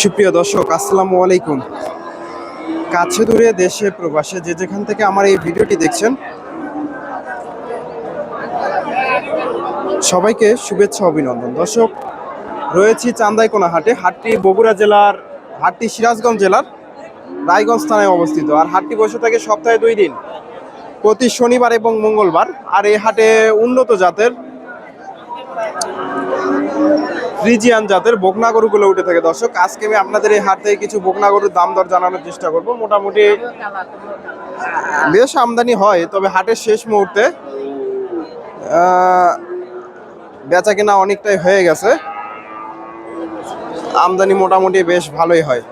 সুপ্রিয় দর্শক, আসসালামু আলাইকুম। কাছে দূরে দেশে প্রবাসে যে যেখান থেকে আমার এই ভিডিওটি দেখছেন, সবাইকে শুভেচ্ছা, অভিনন্দন। দর্শক, রয়েছি চান্দাইকোনা হাটে হাটটি বগুড়া জেলার, হাটটি সিরাজগঞ্জ জেলার, রায়গঞ্জ থানায় অবস্থিত। আর হাটটি বসে থাকে সপ্তাহে দুই দিন। প্রতি শনিবার এবং মঙ্গলবার। আর এই হাটে উন্নত জাতের ফ্রিজিয়ান জাতের বকনা গরুগুলো উঠে থাকে। দর্শক, আজকে আমি আপনাদের এই হাট থেকে কিছু বকনা গরুর দাম দর জানানোর চেষ্টা করব। মোটামুটি বেশ আমদানি হয়, তবে হাটের শেষ মুহূর্তে বেচা কেনা অনেকটাই হয়ে গেছে। আমদানি মোটামুটি বেশ ভালোই হয়।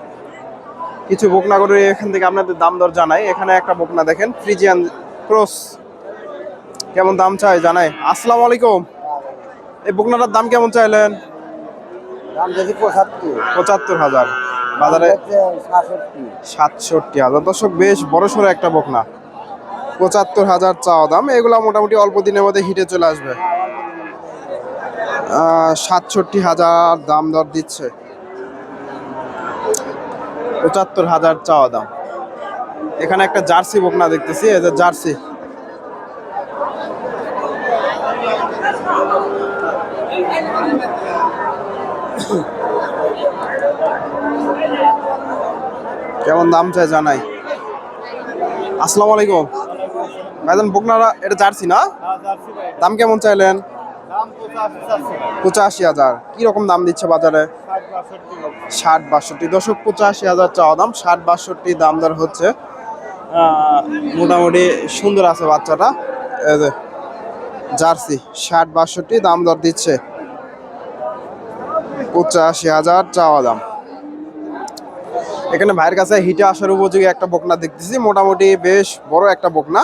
কিছু বকনা গরু এখান থেকে আপনাদের দাম দর জানাই। এখানে একটা বকনা দেখেন, ফ্রিজিয়ান ক্রস কেমন দাম চাই জানাই। আসসালামু আলাইকুম। এই বকনাটার দাম কেমন চাইলেন? দাম যদি পঁচাত্তর। পঁচাত্তর হাজার। বাজারে সাতষট্টি। হাজার। দর্শক বেশ বড় সড়ো একটা বকনা। পঁচাত্তর হাজার চাওয়া দাম। এগুলো মোটামুটি অল্প দিনের মধ্যে হিটে চলে আসবে। সাতষট্টি হাজার দাম দর দিচ্ছে। পঁচাত্তর হাজার চাওয়া দাম। এখানে একটা জার্সি বকনা দেখতেছি। এই জার্সি। কেমন দাম চাই জানাই। আসসালামু আলাইকুম ভাইজান, বুকনারা, এটা জার্সি না? দাম কেমন চাইলেন? পঁচাশি হাজার। কি রকম দাম দিচ্ছে বাজারে? ষাট বাষট্টি। দশক পঁচাশি হাজার চাওয়া দাম, ষাট বাষট্টি দাম দর হচ্ছে। মোটামুটি সুন্দর আছে বাচ্চাটা। জার্সি, ষাট বাষট্টি দাম দর দিচ্ছে। পঁচাশি হাজার চাওয়া দাম। এখানে ভাইয়ের কাছে হিটে আসার উপযোগী একটা বকনা দেখতেছি। মোটামুটি বেশ বড় একটা বকনা।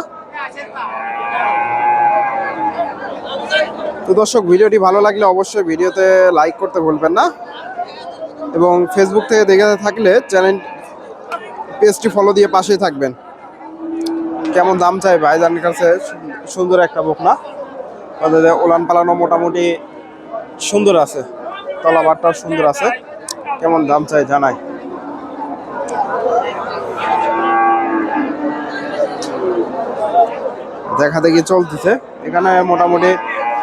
তো দর্শক, ভিডিওটি ভালো লাগলে অবশ্যই ভিডিওতে লাইক করতে ভুলবেন না এবং ফেসবুক থেকে দেখে থাকলে চ্যানেল পেজটি ফলো দিয়ে পাশেই থাকবেন। কেমন দাম চাই ভাই ভাইজানের কাছে? সুন্দর একটা বকনা। ওলান পালানো মোটামুটি সুন্দর আছে। তলাবারটাও সুন্দর আছে। কেমন দাম চাই জানাই। দেখা দেখি চলতেছে। এখানে মোটামুটি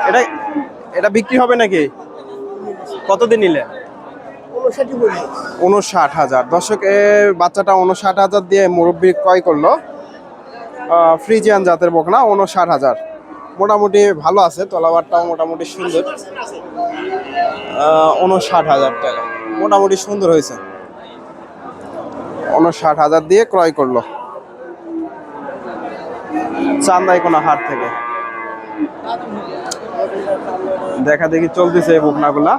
এটা এটা বিক্রি হবে নাকি? কতদিন নিলে? উনষাট হাজার। দর্শক বাচ্চাটা উনষাট হাজার দিয়ে মুরব্বী ক্রয় করল। ফ্রিজিয়ান জাতের বকনা উনষাট হাজার। মোটামুটি ভালো আছে, তলাবারটাও মোটামুটি সুন্দর। উনষাট হাজার টাকা। মোটামুটি সুন্দর হয়েছে। উনষাট হাজার দিয়ে ক্রয় করল। চান্দাইকোনা হাট থেকে। দেখা দেখি চলতেছে এই বকনাগুলা।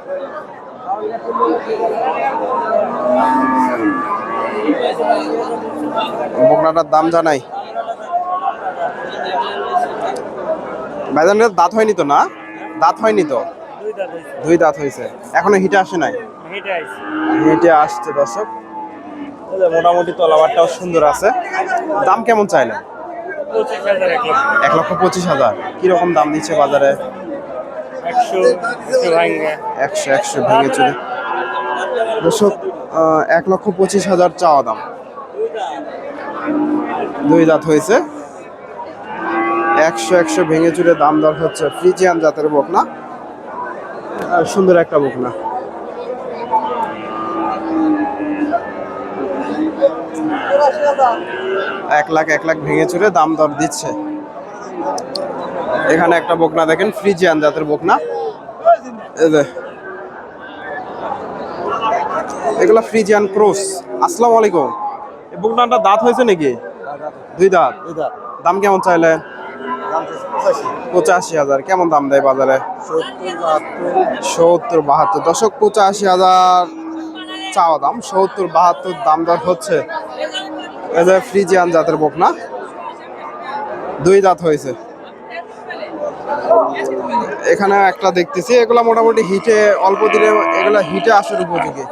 বকনাটার দাম জানাই। ভাইজানের দাঁত হয়নি তো না? দাঁত হয়নি তো? দুই দাঁত হয়েছে। এখনও হিটে আসে নাই? হিটে আসছে। দর্শক। মোটামুটি তলাবারটাও সুন্দর আছে। দাম কেমন চাইলেন? এক লক্ষ। পঁচিশ হাজার। কীরকম দাম দিচ্ছে বাজারে? একশো একশো ভেঙে। চলে দর্শক এক লক্ষ পঁচিশ হাজার চাওয়া দাম। দুই দাঁত হয়েছে। একশো একশো ভেঙে চুরে দাম দর হচ্ছে ফ্রিজিয়ান জাতের বকনা। সুন্দর একটা বকনা। এক লাখ এক লাখ ভেঙে চুরে দাম দর দিচ্ছে। এখানে একটা বকনা দেখেন ফ্রিজিয়ান জাতের বকনা। এই যে। এগুলা ফ্রিজিয়ান ক্রস। আসসালামু আলাইকুম। এই বকনাটা দাঁত হয়েছে নাকি? দুই দাঁত। দাম কেমন চাইলে পঁচাশি হাজার। কেমন দাম দেয় বাজারে? সত্তর, বাহাত্তর। দশক পঁচাশি হাজার চাওয়া দাম, সত্তর, বাহাত্তর দাম দর হচ্ছে। যে ফ্রিজিয়ান জাতের বকনা। দুই দাঁত হয়েছে। এখানে একটা দেখতেছি, এগুলা মোটামুটি হিটে, অল্প দিনে এগুলা হিটে আসার উপযোগী।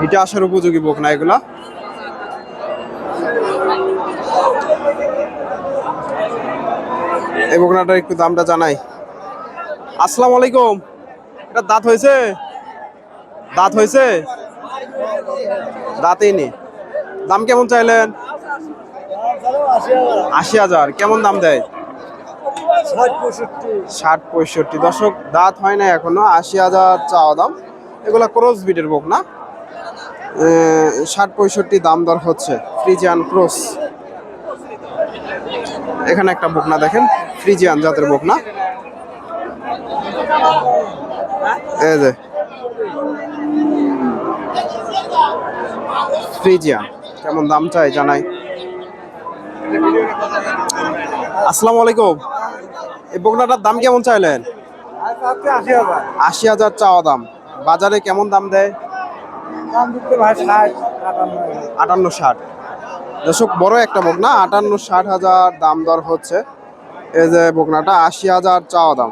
হিটে আসার উপযোগী বকনা এগুলা। এই বকনাটার একটু দামটা জানাই। আসসালামু আলাইকুম। এটা দাঁত হয়েছে? দাঁত হয়েছে? দাঁতেই নেই। দাম কেমন চাইলেন? আশি হাজার। কেমন দাম দেয়? ষাট পঁয়ষট্টি। দশক দাঁত হয় না এখনও। আশি হাজার চাওয়া দাম। এগুলা ক্রস বিটের বোক না? ষাট পঁয়ষট্টি দাম দর হচ্ছে। Friesian cross. এখানে একটা বকনা দেখেন। ফ্রিজিয়ান জাতের বকনা এই যে। ফ্রিজিয়ান, কেমন দাম চাই জানাই। আসসালামু আলাইকুম। এই বকনাটার দাম কেমন চাইলেন? আশি হাজার চাওয়া দাম। বাজারে কেমন দাম দেয়? আটান্ন ষাট। দর্শক, বড় একটা বকনা আটান্ন ষাট হাজার দাম দর হচ্ছে। এই যে বকনাটা আশি হাজার চাওয়া দাম।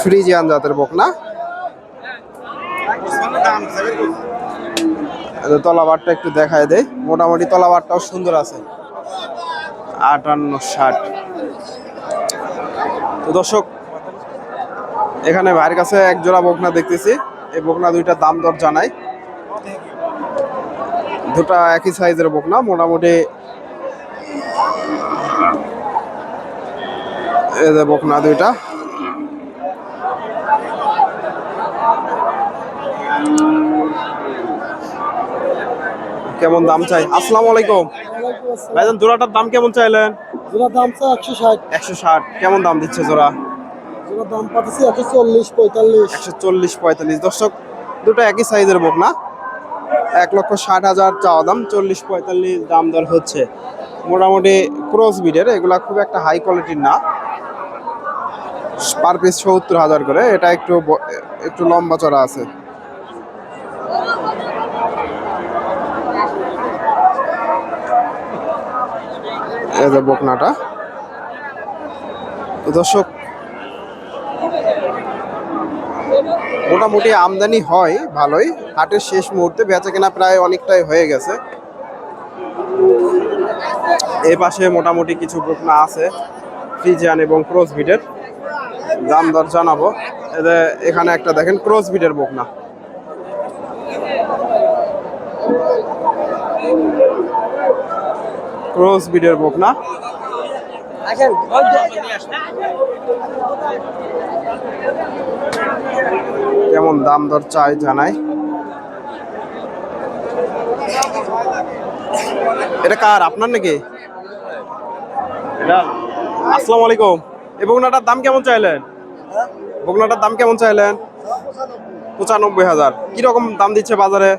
ফ্রিজিয়ান জাতের বকনা। তলাবারটা একটু দেখায় দেয় মোটামুটি তলাবারটাও সুন্দর আছে। আটান্ন ষাট। তো দর্শক, এখানে ভাইয়ের কাছে এক জোড়া বকনা দেখতেছি। এই বকনা দুইটা দাম দর জানাই। দুটা একই সাইজের বকনা, মোটামুটি যে বকনা দুইটা। কেমন দাম চাই? আসসালামু আলাইকুম। ভাইজান জোড়াটার দাম কেমন চাইলেন? জোড়ার দাম চাই একশো ষাট। একশো ষাট। কেমন দাম দিচ্ছে জোড়া? জোড়ার দাম পাচ্ছি একশো চল্লিশ পঁয়তাল্লিশ। একশো চল্লিশ পঁয়তাল্লিশ। দর্শক দুটো একই সাইজের বোক না এক লক্ষ ষাট হাজার চাওয়া দাম চল্লিশ পঁয়তাল্লিশ দাম দর হচ্ছে। মোটামুটি ক্রস বিডের এগুলা খুব একটা হাই কোয়ালিটির না। পার পিস সত্তর হাজার করে। এটা একটু একটু লম্বা চড়া আছে। বকনাটা। তো দর্শক, মোটামুটি আমদানি হয়, ভালোই। হাটের শেষ মুহূর্তে বেচা কেনা প্রায় অনেকটাই হয়ে গেছে। এই পাশে মোটামুটি কিছু বকনা আছে, ফ্রিজিয়ান এবং ক্রস বিটের দাম দর জানাব। এই এখানে একটা দেখেন ক্রস বিটের বকনা। ক্রস বিটের বকনা কেমন দাম দর চাই জানাই। এটা কার আপনার নাকি? এটা। আসসালামু আলাইকুম। এই বগনাটার দাম কেমন চাইলেন? বগনাটার দাম কেমন চাইলেন? পঁচানব্বই হাজার। কীরকম দাম দিচ্ছে বাজারে?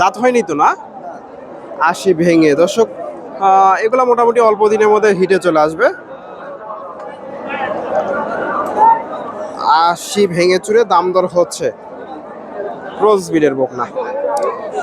দাঁত হয়নি তো না? আশি ভেঙে। দর্শক এগুলা মোটামুটি অল্প দিনের মধ্যে হিটে চলে আসবে। আশি ভেঙে চুরে দাম দর হচ্ছে। রোজ বিডের বকনা।